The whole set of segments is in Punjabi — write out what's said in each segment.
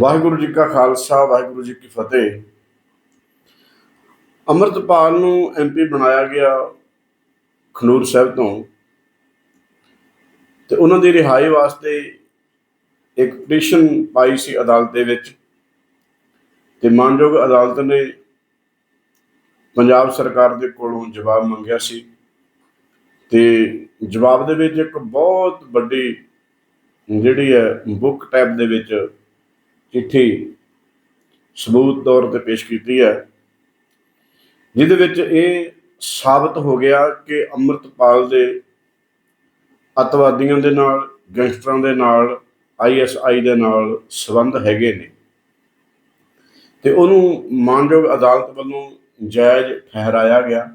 ਵਾਹਿਗੁਰੂ ਜੀ ਕਾ ਖਾਲਸਾ, ਵਾਹਿਗੁਰੂ ਜੀ ਕੀ ਫਤਿਹ। ਅੰਮ੍ਰਿਤਪਾਲ ਨੂੰ ਐਮਪੀ ਬਣਾਇਆ ਗਿਆ ਖਨੂਰ ਸਾਹਿਬ ਤੋਂ। ਤੇ ਉਹਨਾਂ ਦੀ ਰਿਹਾਈ ਵਾਸਤੇ ਇੱਕ ਪਟੀਸ਼ਨ ਪਾਈ ਸੀ ਅਦਾਲਤ ਦੇ ਵਿੱਚ। ਤੇ ਮਾਨਯੋਗ ਅਦਾਲਤ ਨੇ ਪੰਜਾਬ ਸਰਕਾਰ ਦੇ ਕੋਲੋਂ ਜਵਾਬ ਮੰਗਿਆ ਸੀ। ਤੇ ਜਵਾਬ ਦੇ ਵਿੱਚ ਇੱਕ ਬਹੁਤ ਵੱਡੀ ਜਿਹੜੀ ਹੈ ਬੁੱਕ ਟੈਪ ਦੇ ਵਿੱਚ ਚਿੱਠੀ ਸਬੂਤ ਤੌਰ ਤੇ ਪੇਸ਼ ਕੀਤੀ ਹੈ, ਜਿਹਦੇ ਵਿੱਚ ਇਹ ਸਾਬਤ ਹੋ ਗਿਆ ਕਿ ਅੰਮ੍ਰਿਤਪਾਲ ਦੇ ਅਤਵਾਦੀਆਂ ਦੇ ਨਾਲ, ਗੈਂਗਸਟਰਾਂ ਦੇ ਨਾਲ ਆਈਐਸਆਈ ਦੇ ਨਾਲ ਸੰਬੰਧ ਹੈਗੇ ਨੇ। ਤੇ ਉਹਨੂੰ ਮਾਨਯੋਗ ਅਦਾਲਤ ਵੱਲੋਂ ਜਾਇਜ਼ ਠਹਿਰਾਇਆ ਗਿਆ,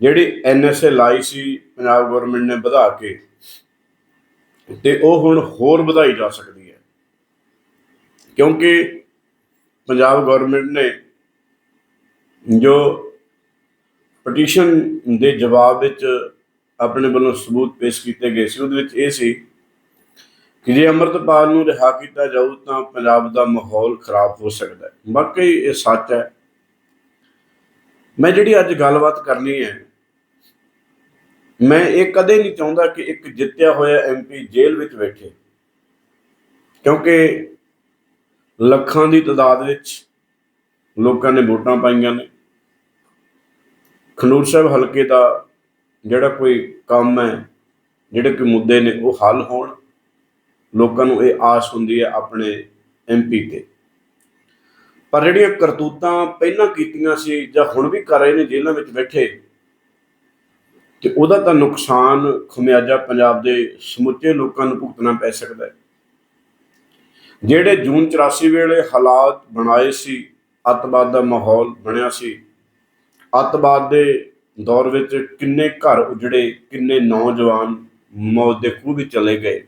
ਜਿਹੜੀ ਐਨਐਸਏ ਲਾਈ ਸੀ, ਪੰਜਾਬ ਗਵਰਨਮੈਂਟ ਨੇ ਵਧਾ ਕੇ, ਤੇ ਉਹ ਹੁਣ ਹੋਰ ਵਧਾਈ ਜਾ ਸਕਦੀ ਕਿਉਂਕਿ ਪੰਜਾਬ ਗਵਰਨਮੈਂਟ ਨੇ ਜੋ ਪਟੀਸ਼ਨ ਦੇ ਜਵਾਬ ਵਿੱਚ ਆਪਣੇ ਵੱਲੋਂ ਸਬੂਤ ਪੇਸ਼ ਕੀਤੇ ਗਏ ਸੀ, ਉਹਦੇ ਵਿੱਚ ਇਹ ਸੀ ਕਿ ਜੇ ਅੰਮ੍ਰਿਤਪਾਲ ਨੂੰ ਰਿਹਾ ਕੀਤਾ ਜਾਊ ਤਾਂ ਪੰਜਾਬ ਦਾ ਮਾਹੌਲ ਖਰਾਬ ਹੋ ਸਕਦਾ ਹੈ। ਵਾਕਈ ਇਹ ਸੱਚ ਹੈ। ਮੈਂ ਜਿਹੜੀ ਅੱਜ ਗੱਲਬਾਤ ਕਰਨੀ ਹੈ, ਮੈਂ ਇਹ ਕਦੇ ਨਹੀਂ ਚਾਹੁੰਦਾ ਕਿ ਇੱਕ ਜਿੱਤਿਆ ਹੋਇਆ ਐਮਪੀ ਜੇਲ੍ਹ ਵਿੱਚ ਬੈਠੇ, ਕਿਉਂਕਿ ਲੱਖਾਂ ਦੀ ਤਦਾਦ ਵਿੱਚ ਲੋਕਾਂ ਨੇ ਵੋਟਾਂ ਪਾਈਆਂ ਨੇ। ਖਨੂਰ ਸਾਹਿਬ ਹਲਕੇ ਦਾ ਜਿਹੜਾ ਕੋਈ ਕੰਮ ਹੈ, ਜਿਹੜੇ ਕੋਈ ਮੁੱਦੇ ਨੇ, ਉਹ ਹੱਲ ਹੋਣ। ਲੋਕਾਂ ਨੂੰ ਇਹ ਆਸ ਹੁੰਦੀ ਹੈ ਆਪਣੇ ਐਮਪੀ ਤੇ। ਪਰ ਜਿਹੜੀਆਂ ਕਰਤੂਤਾਂ ਪਹਿਲਾਂ ਕੀਤੀਆਂ ਸੀ ਜਾਂ ਹੁਣ ਵੀ ਕਰ ਰਹੇ ਨੇ ਜੇਲ੍ਹਾਂ ਵਿੱਚ ਬੈਠੇ, ਤੇ ਉਹਦਾ ਤਾਂ ਨੁਕਸਾਨ ਖਮਿਆਜਾ ਪੰਜਾਬ ਦੇ ਸਮੁੱਚੇ ਲੋਕਾਂ ਨੂੰ ਭੁਗਤਣਾ ਪੈ ਸਕਦਾ ਹੈ। ਜਿਹੜੇ ਜੂਨ 84 ਵੇਲੇ ਹਾਲਾਤ ਬਣਾਏ ਸੀ, ਅੱਤਵਾਦ ਦਾ ਮਾਹੌਲ ਬਣਿਆ ਸੀ, ਅੱਤਵਾਦ ਦੇ ਦੌਰ ਵਿੱਚ ਕਿੰਨੇ ਘਰ ਉਜੜੇ, ਕਿੰਨੇ ਨੌਜਵਾਨ ਮੌਤ ਦੇ ਖੂਹ ਵਿੱਚ ਚਲੇ ਗਏ।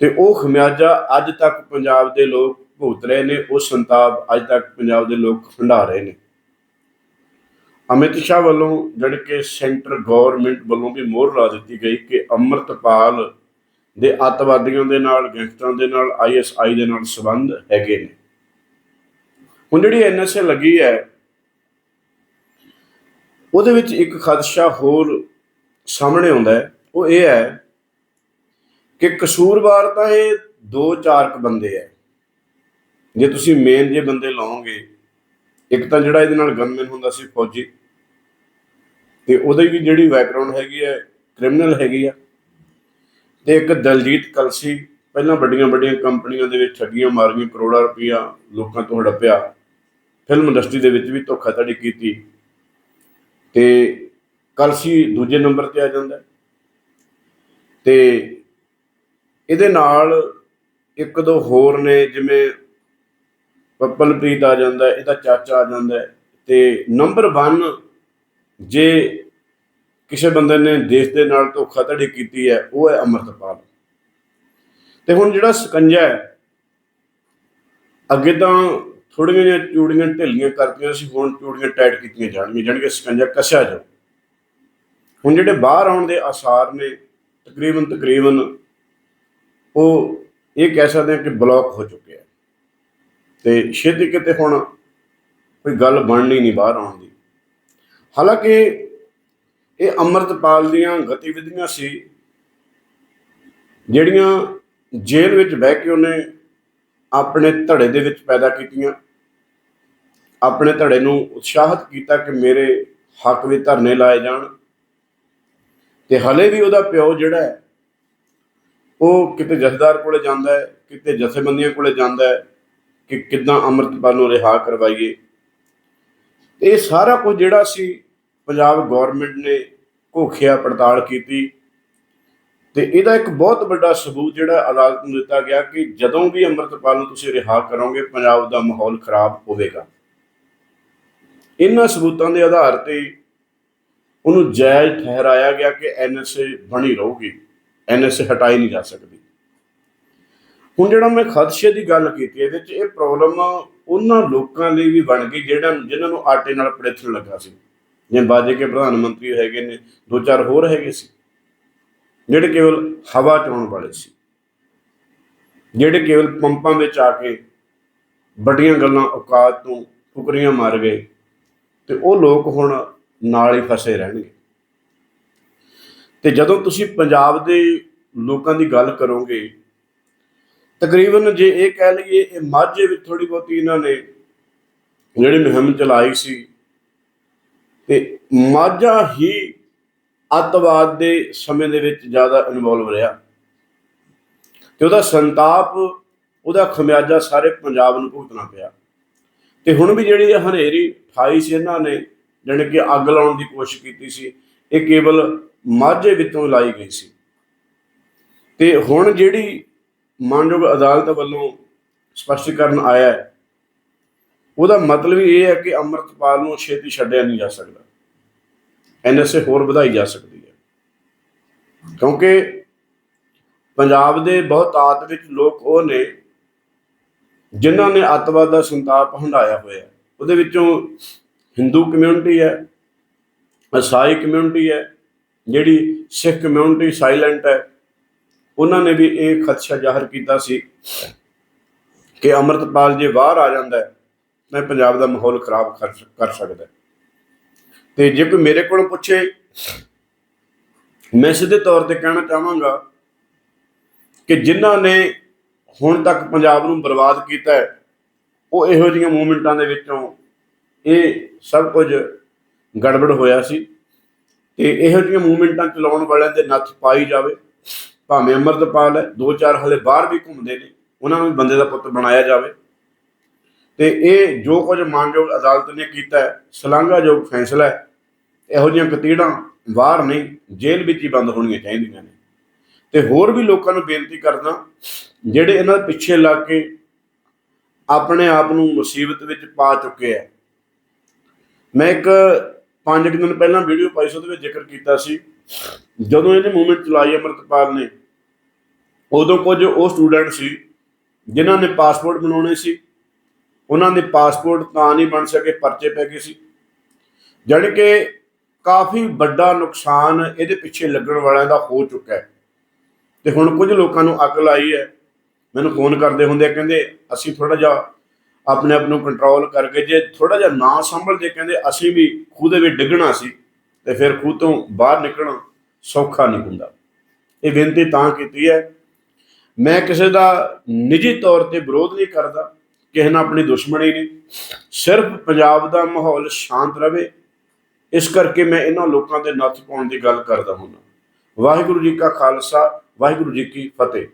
ਤੇ ਉਹ ਖਮਿਆਜਾ ਅੱਜ ਤੱਕ ਪੰਜਾਬ ਦੇ ਲੋਕ ਭੁਗਤ ਰਹੇ ਨੇ, ਉਹ ਸੰਤਾਪ ਅੱਜ ਤੱਕ ਪੰਜਾਬ ਦੇ ਲੋਕ ਹੰਢਾ ਰਹੇ ਨੇ। ਅਮਿਤ ਸ਼ਾਹ ਵੱਲੋਂ ਜੜ ਕੇ ਸੈਂਟਰ ਗਵਰਨਮੈਂਟ ਵੱਲੋਂ ਵੀ ਮੋਹਰ ਲਾ ਦਿੱਤੀ ਗਈ ਕਿ ਅੰਮ੍ਰਿਤਪਾਲ ਦੇ ਅੱਤਵਾਦੀਆਂ ਦੇ ਨਾਲ, ਗੈਂਗਸਟਰਾਂ ਦੇ ਨਾਲ ਆਈਐਸਆਈ ਦੇ ਨਾਲ ਸੰਬੰਧ ਹੈਗੇ ਨੇ। ਹੁਣ ਜਿਹੜੀ ਐਨਐਸਏ ਲੱਗੀ ਹੈ, ਉਹਦੇ ਵਿੱਚ ਇੱਕ ਖਦਸ਼ਾ ਹੋਰ ਸਾਹਮਣੇ ਆਉਂਦਾ ਹੈ। ਉਹ ਇਹ ਹੈ ਕਿ ਕਸੂਰਵਾਰ ਤਾਂ ਇਹ ਦੋ ਚਾਰ ਕ ਬੰਦੇ ਹੈ। ਜੇ ਤੁਸੀਂ ਮੇਨ ਜੇ ਬੰਦੇ ਲਾਓਗੇ, ਇੱਕ ਤਾਂ ਜਿਹੜਾ ਇਹਦੇ ਨਾਲ ਗਨਮੈਨ ਹੁੰਦਾ ਸੀ ਫੌਜੀ, ਤੇ ਉਹਦੀ ਵੀ ਜਿਹੜੀ ਬੈਕਗ੍ਰਾਉਂਡ ਹੈਗੀ ਹੈ ਕ੍ਰਿਮੀਨਲ ਹੈਗੀ ਆ ਤੇ ਇੱਕ ਦਲਜੀਤ ਕਲਸੀ, ਪਹਿਲਾਂ ਵੱਡੀਆਂ ਵੱਡੀਆਂ ਕੰਪਨੀਆਂ ਦੇ ਵਿੱਚ ਠੱਗੀਆਂ ਮਾਰੀਆਂ, ਕਰੋੜਾਂ ਰੁਪਈਆ ਲੋਕਾਂ ਤੋਂ ਹੜੱਪਿਆ ਫਿਲਮ ਇੰਡਸਟਰੀ ਦੇ ਵਿੱਚ ਵੀ ਧੋਖਾਧੜੀ ਕੀਤੀ ਤੇ ਕਲਸੀ ਦੂਜੇ ਨੰਬਰ ਤੇ ਆ ਜਾਂਦਾ ਹੈ। ਤੇ ਇਹਦੇ ਨਾਲ ਇੱਕ ਦੋ ਹੋਰ ਨੇ, ਜਿਵੇਂ ਪੱਪਲਪ੍ਰੀਤ ਆ ਜਾਂਦਾ, ਇਹਦਾ ਚਾਚਾ ਆ ਜਾਂਦਾ ਹੈ ਤੇ ਨੰਬਰ 1 ਜੇ ਕਿਸੇ ਬੰਦੇ ਨੇ ਦੇਸ਼ ਦੇ ਨਾਲ ਧੋਖਾਧੜੀ ਕੀਤੀ ਹੈ, ਉਹ ਹੈ ਅਮਰਤਪਾਲ। ਤੇ ਹੁਣ ਜਿਹੜਾ ਸਕੰਜਾ ਹੈ, ਅੱਗੇ ਤਾਂ ਥੋੜੀਆਂ ਜਿਹੀਆਂ ਚੂੜੀਆਂ ਢਿੱਲੀਆਂ ਕਰਤੀਆਂ ਸੀ, ਹੁਣ ਚੂੜੀਆਂ ਟਾਈਟ ਕੀਤੀਆਂ ਜਾਣਗੀਆਂ, ਜਾਣੀ ਕਿ ਸਕੰਜਾ ਕੱਸਿਆ ਜਾਊ। ਹੁਣ ਜਿਹੜੇ ਬਾਹਰ ਆਉਣ ਦੇ ਆਸਾਰ ਨੇ, ਤਕਰੀਬਨ ਤਕਰੀਬਨ, ਉਹ ਇਹ ਕਹਿ ਸਕਦੇ ਹਾਂ ਕਿ ਬਲੌਕ ਹੋ ਚੁੱਕਿਆ ਆ ਤੇ ਛੇਤੀ ਕਿਤੇ ਹੁਣ ਕੋਈ ਗੱਲ ਬਣਨੀ ਨਹੀਂ ਬਾਹਰ ਆਉਣ ਦੀ। ਹਾਲਾਂਕਿ ਇਹ ਅੰਮ੍ਰਿਤਪਾਲ ਦੀਆਂ ਗਤੀਵਿਧੀਆਂ ਸੀ, ਜਿਹੜੀਆਂ ਜੇਲ੍ਹ ਵਿੱਚ ਬਹਿ ਕੇ ਉਹਨੇ ਆਪਣੇ ਧੜੇ ਦੇ ਵਿੱਚ ਪੈਦਾ ਕੀਤੀਆਂ। ਆਪਣੇ ਧੜੇ ਨੂੰ ਉਤਸ਼ਾਹਿਤ ਕੀਤਾ ਕਿ ਮੇਰੇ ਹੱਕ ਵਿੱਚ ਧਰਨੇ ਲਾਏ ਜਾਣ ਤੇ ਹਲੇ ਵੀ ਉਹਦਾ ਪਿਓ ਜਿਹੜਾ ਹੈ, ਉਹ ਕਿਤੇ ਜਥੇਦਾਰ ਕੋਲੇ ਜਾਂਦਾ ਹੈ, ਕਿਤੇ ਜਥੇਬੰਦੀਆਂ ਕੋਲੇ ਜਾਂਦਾ ਹੈ ਕਿ ਕਿੱਦਾਂ ਅੰਮ੍ਰਿਤਪਾਲ ਨੂੰ ਰਿਹਾ ਕਰਵਾਈਏ। ਇਹ ਸਾਰਾ ਕੁਝ ਜਿਹੜਾ ਸੀ, ਪੰਜਾਬ ਗਵਰਨਮੈਂਟ ਨੇ ਘੋਖਿਆ ਪੜਤਾਲ ਕੀਤੀ। ਤੇ ਇਹਦਾ ਇੱਕ ਬਹੁਤ ਵੱਡਾ ਸਬੂਤ ਜਿਹੜਾ ਅਦਾਲਤ ਨੂੰ ਦਿੱਤਾ ਗਿਆ ਕਿ ਜਦੋਂ ਵੀ ਅੰਮ੍ਰਿਤਪਾਲ ਨੂੰ ਤੁਸੀਂ ਰਿਹਾ ਕਰੋਗੇ, ਪੰਜਾਬ ਦਾ ਮਾਹੌਲ ਖਰਾਬ ਹੋਵੇਗਾ। ਇਹਨਾਂ ਸਬੂਤਾਂ ਦੇ ਆਧਾਰ ਤੇ ਉਹਨੂੰ ਜਾਇਜ਼ ਠਹਿਰਾਇਆ ਗਿਆ ਕਿ ਐਨਐਸਏ ਬਣੀ ਰਹੂਗੀ। ਐਨਐਸਏ ਹਟਾਈ ਨਹੀਂ ਜਾ ਸਕਦੀ। ਹੁਣ ਜਿਹੜਾ ਮੈਂ ਖਦਸ਼ੇ ਦੀ ਗੱਲ ਕੀਤੀ, ਇਹਦੇ ਵਿੱਚ ਇਹ ਪ੍ਰੋਬਲਮ ਉਹਨਾਂ ਲੋਕਾਂ ਲਈ ਵੀ ਬਣ ਗਈ, ਜਿਹੜਾ ਜਿਨ੍ਹਾਂ ਨੂੰ ਆਟੇ ਨਾਲ ਪੜੇਥਣ ਲੱਗਾ ਸੀ। ਜਿਵੇਂ ਬਾਜੇ ਕੇ ਪ੍ਰਧਾਨ ਮੰਤਰੀ ਹੈਗੇ ਨੇ, ਦੋ ਚਾਰ ਹੋਰ ਹੈਗੇ ਸੀ, ਜਿਹੜੇ ਕੇਵਲ ਹਵਾ ਚੋਣ ਵਾਲੇ ਸੀ, ਜਿਹੜੇ ਕੇਵਲ ਪੰਪਾਂ ਵਿੱਚ ਆ ਕੇ ਵੱਡੀਆਂ ਗੱਲਾਂ ਔਕਾਤ ਤੋਂ ਫੁਕਰੀਆਂ ਮਾਰ ਗਏ, ਤੇ ਉਹ ਲੋਕ ਹੁਣ ਨਾਲ ਹੀ ਫਸੇ ਰਹਿਣਗੇ। ਤੇ ਜਦੋਂ ਤੁਸੀਂ ਪੰਜਾਬ ਦੇ ਲੋਕਾਂ ਦੀ ਗੱਲ ਕਰੋਗੇ, ਤਕਰੀਬਨ ਜੇ ਇਹ ਕਹਿ ਲਈਏ, ਇਹ ਮਾਝੇ ਵਿੱਚ ਥੋੜੀ ਬਹੁਤੀ ਇਹਨਾਂ ਨੇ, ਜਿਹੜੀ ਮੁਹਿੰਮ ਚਲਾਈ ਸੀ ਤੇ ਮਾਝਾ ਹੀ ਅੱਤਵਾਦ ਦੇ ਸਮੇਂ ਦੇ ਵਿੱਚ ਜ਼ਿਆਦਾ ਇਨਵੋਲਵ ਰਿਹਾ। ਤੇ ਉਹਦਾ ਸੰਤਾਪ, ਉਹਦਾ ਖਮਿਆਜਾ ਸਾਰੇ ਪੰਜਾਬ ਨੂੰ ਭੁਗਤਣਾ ਪਿਆ। ਤੇ ਹੁਣ ਵੀ ਜਿਹੜੀ ਹਨੇਰੀ 28 ਸੀ ਇਹਨਾਂ ਨੇ, ਜਾਣੀ ਕਿ ਅੱਗ ਲਾਉਣ ਦੀ ਕੋਸ਼ਿਸ਼ ਕੀਤੀ ਸੀ, ਇਹ ਕੇਵਲ ਮਾਝੇ ਵਿੱਚੋਂ ਲਾਈ ਗਈ ਸੀ। ਤੇ ਹੁਣ ਜਿਹੜੀ ਮਾਨਯੋਗ ਅਦਾਲਤ ਵੱਲੋਂ ਸਪਸ਼ਟੀਕਰਨ ਆਇਆ ਹੈ ਉਹਦਾ ਮਤਲਬ ਇਹ ਹੈ ਕਿ ਅੰਮ੍ਰਿਤਪਾਲ ਨੂੰ ਛੇਤੀ ਛੱਡਿਆ ਨਹੀਂ ਜਾ ਸਕਦਾ। ਐਨਐਸਏ ਹੋਰ ਵਧਾਈ ਜਾ ਸਕਦੀ ਹੈ। ਕਿਉਂਕਿ ਪੰਜਾਬ ਦੇ ਬਹੁਤਾਤ ਵਿੱਚ ਲੋਕ ਉਹ ਨੇ ਜਿਨ੍ਹਾਂ ਨੇ ਅੱਤਵਾਦ ਦਾ ਸੰਤਾਪ ਹੰਡਾਇਆ ਹੋਇਆ ਉਹਦੇ ਵਿੱਚੋਂ ਹਿੰਦੂ ਕਮਿਊਨਿਟੀ ਹੈ ਈਸਾਈ ਕਮਿਊਨਿਟੀ ਹੈ, ਜਿਹੜੀ ਸਿੱਖ ਕਮਿਊਨਿਟੀ ਸਾਇਲੈਂਟ ਹੈ, ਉਹਨਾਂ ਨੇ ਵੀ ਇਹ ਖਦਸ਼ਾ ਜ਼ਾਹਰ ਕੀਤਾ ਸੀ ਕਿ ਅੰਮ੍ਰਿਤਪਾਲ ਜੇ ਬਾਹਰ ਆ ਜਾਂਦਾ ਹੈ ਤਾਂ ਪੰਜਾਬ ਦਾ ਮਾਹੌਲ ਖਰਾਬ ਕਰ ਕਰ ਸਕਦਾ। ਹੈ ਤੇ ਜੇ ਕੋਈ ਮੇਰੇ ਕੋਲ ਪੁੱਛੇ, ਮੈਂ ਸਿੱਧੇ ਤੌਰ ਤੇ ਕਹਿਣਾ ਚਾਹਾਂਗਾ ਕਿ ਜਿਨ੍ਹਾਂ ਨੇ ਹੁਣ ਤੱਕ ਪੰਜਾਬ ਨੂੰ ਬਰਬਾਦ ਕੀਤਾ ਹੈ, ਉਹ ਇਹੋ ਜਿਹੀਆਂ ਮੂਵਮੈਂਟਾਂ ਦੇ ਵਿੱਚੋਂ ਇਹ ਸਭ ਕੁਝ ਗੜਬੜ ਹੋਇਆ ਸੀ ਤੇ ਇਹੋ ਜਿਹੀਆਂ ਮੂਵਮੈਂਟਾਂ ਚਲਾਉਣ ਵਾਲਿਆਂ ਦੇ ਨੱਥ ਪਾਈ ਜਾਵੇ। ਭਾਵੇਂ ਅਮਰਤਪਾਲ ਹੈ, ਦੋ ਚਾਰ ਹਲੇ ਬਾਹਰ ਵੀ ਘੁੰਮਦੇ ਨੇ, ਉਹਨਾਂ ਨੂੰ ਵੀ ਬੰਦੇ ਦਾ ਪੁੱਤ ਬਣਾਇਆ ਜਾਵੇ। ਤੇ ਇਹ ਜੋ ਕੁਝ ਮਾਨਯੋਗ ਅਦਾਲਤ ਨੇ ਕੀਤਾ ਹੈ, ਸ਼ਲਾਘਾਯੋਗ ਫੈਸਲਾ ਹੈ। ਇਹੋ ਜਿਹੀਆਂ ਕਤੀੜਾਂ ਬਾਹਰ ਨਹੀਂ, ਜੇਲ੍ਹ ਵਿੱਚ ਹੀ ਬੰਦ ਹੋਣੀਆਂ ਚਾਹੀਦੀਆਂ ਨੇ। ਤੇ ਹੋਰ ਵੀ ਲੋਕਾਂ ਨੂੰ ਬੇਨਤੀ ਕਰਦਾ, ਜਿਹੜੇ ਇਹਨਾਂ ਦੇ ਪਿੱਛੇ ਲੱਗ ਕੇ ਆਪਣੇ ਆਪ ਨੂੰ ਮੁਸੀਬਤ ਵਿੱਚ ਪਾ ਚੁੱਕੇ ਆ। ਮੈਂ ਇੱਕ ਪੰਜ ਕੁ ਦਿਨ ਪਹਿਲਾਂ ਵੀਡੀਓ ਪਾਈ ਸੀ, ਉਹਦੇ ਵਿੱਚ ਜ਼ਿਕਰ ਕੀਤਾ ਸੀ। ਜਦੋਂ ਇਹਨੇ ਮੂਵਮੈਂਟ ਚਲਾਈ, ਅਮਰਤਪਾਲ ਨੇ, ਉਦੋਂ ਕੁਝ ਉਹ ਸਟੂਡੈਂਟ ਸੀ, ਜਿਨ੍ਹਾਂ ਨੇ ਪਾਸਪੋਰਟ ਬਣਾਉਣੇ ਸੀ। ਉਹਨਾਂ ਦੇ ਪਾਸਪੋਰਟ ਤਾਂ ਨਹੀਂ ਬਣ ਸਕੇ, ਪਰਚੇ ਪੈ ਗਏ ਸੀ। ਜਾਣੀ ਕਿ ਕਾਫੀ ਵੱਡਾ ਨੁਕਸਾਨ ਇਹਦੇ ਪਿੱਛੇ ਲੱਗਣ ਵਾਲਿਆਂ ਦਾ ਹੋ ਚੁੱਕਾ ਹੈ। ਤੇ ਹੁਣ ਕੁਝ ਲੋਕਾਂ ਨੂੰ ਅਕਲ ਆਈ ਹੈ। ਮੈਨੂੰ ਫੋਨ ਕਰਦੇ ਹੁੰਦੇ ਆ ਕਹਿੰਦੇ, ਅਸੀਂ ਥੋੜਾ ਜਿਹਾ ਆਪਣੇ ਆਪ ਨੂੰ ਕੰਟਰੋਲ ਕਰਕੇ ਜੇ ਥੋੜਾ ਜਿਹਾ ਨਾ ਸੰਭਲਦੇ, ਕਹਿੰਦੇ ਅਸੀਂ ਵੀ ਖੂਹ ਦੇ ਵਿੱਚ ਡਿੱਗਣਾ ਸੀ ਤੇ ਫਿਰ ਖੂਹ ਤੋਂ ਬਾਹਰ ਨਿਕਲਣਾ ਸੌਖਾ ਨਹੀਂ ਹੁੰਦਾ। ਇਹ ਬੇਨਤੀ ਤਾਂ ਕੀਤੀ ਹੈ। ਮੈਂ ਕਿਸੇ ਦਾ ਨਿੱਜੀ ਤੌਰ ਤੇ ਵਿਰੋਧ ਨਹੀਂ ਕਰਦਾ। ਕਿਸੇ ਨਾਲ ਆਪਣੀ ਦੁਸ਼ਮਣੀ ਨਹੀਂ। ਸਿਰਫ ਪੰਜਾਬ ਦਾ ਮਾਹੌਲ ਸ਼ਾਂਤ ਰਵੇ। ਇਸ ਕਰਕੇ ਮੈਂ ਇਹਨਾਂ ਲੋਕਾਂ ਦੇ ਨੱਥ ਪਾਉਣ ਦੀ ਗੱਲ ਕਰਦਾ ਹਾਂ ਵਾਹਿਗੁਰੂ ਜੀ ਕਾ ਖਾਲਸਾ, ਵਾਹਿਗੁਰੂ ਜੀ ਕੀ ਫਤਿਹ।